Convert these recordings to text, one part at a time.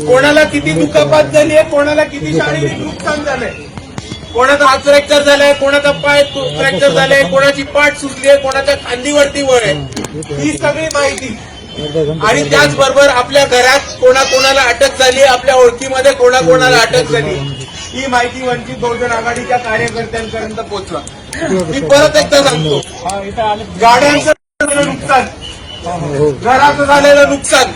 कोणाला किती दुखापत झाली आहे कोणाला किती शारीरिक नुकसान झालंय? कोणाचा हात फ्रॅक्चर झालाय कोणाचा पाय फ्रॅक्चर झालाय कोणाची पाठ सुटली आहे कोणाच्या खांदीवरती वळ आहे? ही सगळी माहिती. आणि त्याचबरोबर आपल्या घरात कोणाकोणाला अटक झाली आपल्या ओळखीमध्ये कोणाकोणाला अटक झाली ही माहिती वंचित बहुजन आघाडीच्या कार्यकर्त्यांपर्यंत पोहोचवा. मी परत एकदा सांगतो. गाड्यांचं झालेलं नुकसान. घराचं झालेलं नुकसान.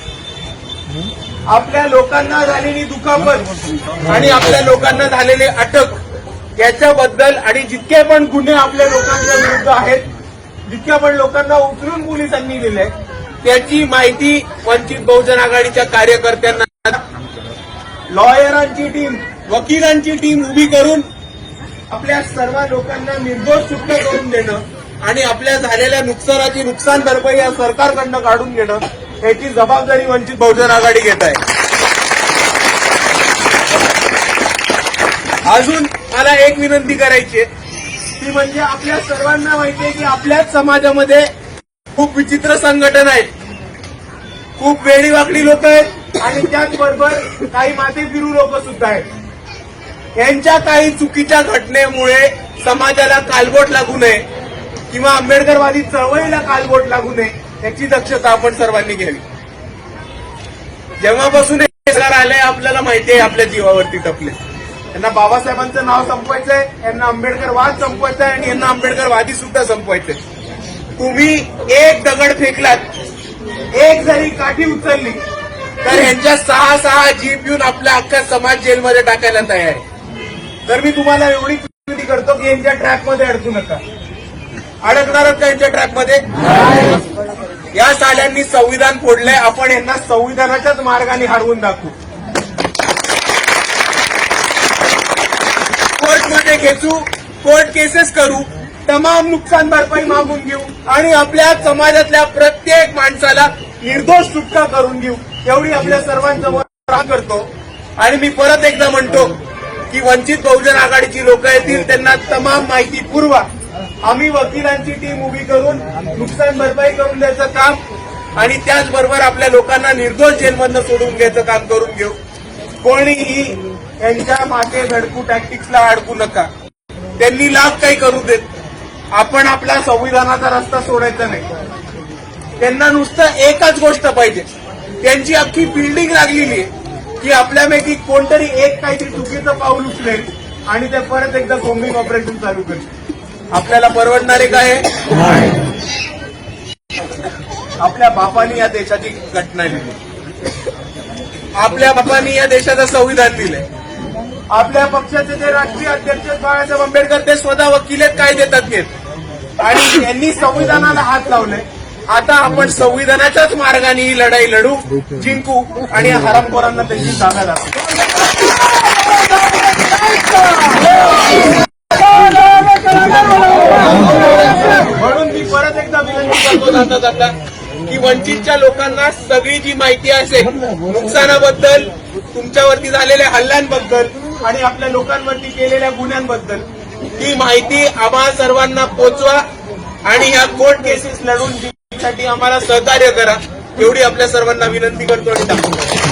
आपल्या लोकांना झालेली दुखापत आणि आपल्या लोकांना झालेली अटक याच्याबद्दल आणि जितके पण गुन्हे आपल्या लोकांच्या विरुद्ध आहेत जितक्या पण लोकांना उचलून पोलिसांनी दिले त्याची माहिती वंचित बहुजन आघाडीच्या कार्यकर्त्यांना लॉयरांची टीम वकिलांची टीम उभी करून आपल्या सर्व लोकांना निर्दोष सुटका करून देणं आणि आपल्या झालेल्या नुकसानाची नुकसान भरपाई या सरकारकडनं काढून घेणं याची जबाबदारी वंचित बहुजन आघाडी घेत आहे. अजून मला एक विनंती करायची आहे. ती म्हणजे आपल्या सर्वांना माहिती आहे की आपल्याच समाजामध्ये खूप विचित्र संघटन आहेत. खूप वेळी वाकडी लोक आहेत आणि त्याचबरोबर काही माते फिरू लोक सुद्धा आहेत. यांच्या काही चुकीच्या घटनेमुळे समाजाला कालबोट लागू नये किंवा आंबेडकरवादी चळवळीला कालबोट लागू नये याची दक्षता आपण सर्वांनी घ्यावी. जेव्हापासून हे सरकार आलंय आपल्याला माहिती आहे आपल्या जीवावरती तपले. यांना बाबासाहेबांचं नाव संपवायचंय यांना आंबेडकर वाद संपवायचा आहे आणि यांना आंबेडकरवादी सुद्धा संपवायचंय. तुम्ही एक दगड फेकलात एक जरी काठी उचलली तर यांच्या सहा सहा जीप येऊन आपला अख्खा समाज जेलमध्ये टाकायला तयार आहे. तर मी तुम्हाला एवढी विनंती करतो की यांच्या ट्रॅकमध्ये अडकू नका. अडकणारच का यांच्या ट्रॅकमध्ये या साल्यांनी संविधान फोडलंय आपण यांना संविधानाच्याच मार्गाने हरवून दाखवू. कोर्टमध्ये खेचू कोर्ट केसेस करू तमाम नुकसान भरपाई मागून घेऊ आणि आपल्या समाजातल्या प्रत्येक माणसाला निर्दोष सुटका करून घेऊ. एवढी आपल्या सर्वांसमोर करतो. आणि मी परत एकदा म्हणतो की वंचित बहुजन आघाडीची लोक येतील त्यांना तमाम माहिती पुरवा. आम्ही वकिलांची टीम उभी करून नुकसान भरपाई करून द्यायचं काम आणि त्याचबरोबर आपल्या लोकांना निर्दोष जेलमधनं सोडून घ्यायचं काम करून घेऊ. कोणीही यांच्या मागे धडकू टॅक्टिक्सला अडकू नका. त्यांनी लाभ काही करू देत. आपण आपला संविधानाचा रस्ता सोडायचा नाही. त्यांना नुसतं एकच गोष्ट पाहिजे. त्यांची अख्खी बिल्डिंग लागलेली आहे की आपल्यापैकी कोणतरी एक काहीतरी चुकीचं पाऊल उचलेल आणि ते परत एकदा कोम्बिंग ऑपरेशन चालू करतील आपल्याला परवडणारे काय? आपल्या बापानी या देशाची घटना लिहिली. आपल्या बापानी या देशाचं संविधान दिलंय आपल्या पक्षाचे जे राष्ट्रीय अध्यक्ष बाळासाहेब आंबेडकर ते स्वतः वकील आहेत कायदे तज्ञ आहेत आणि त्यांनी संविधानाला हात लावले आता आपण संविधानाच्याच मार्गाने ही लढाई लढू जिंकू आणि हरामखोरांना त्यांची जागा दाखवू म्हणून मी परत एकदा जाता जाता की वंचितच्या लोकांना सगळी जी माहिती असेल नुकसानाबद्दल तुमच्यावरती झालेल्या हल्ल्यांबद्दल आणि आपल्या लोकांवरती केलेल्या गुन्ह्यांबद्दल ती माहिती आम्हा सर्वांना पोचवा आणि ह्या कोर्ट केसेस लढून जिंकण्यासाठी आम्हाला सहकार्य करा. एवढी आपल्या सर्वांना विनंती करतो आणि टाकतो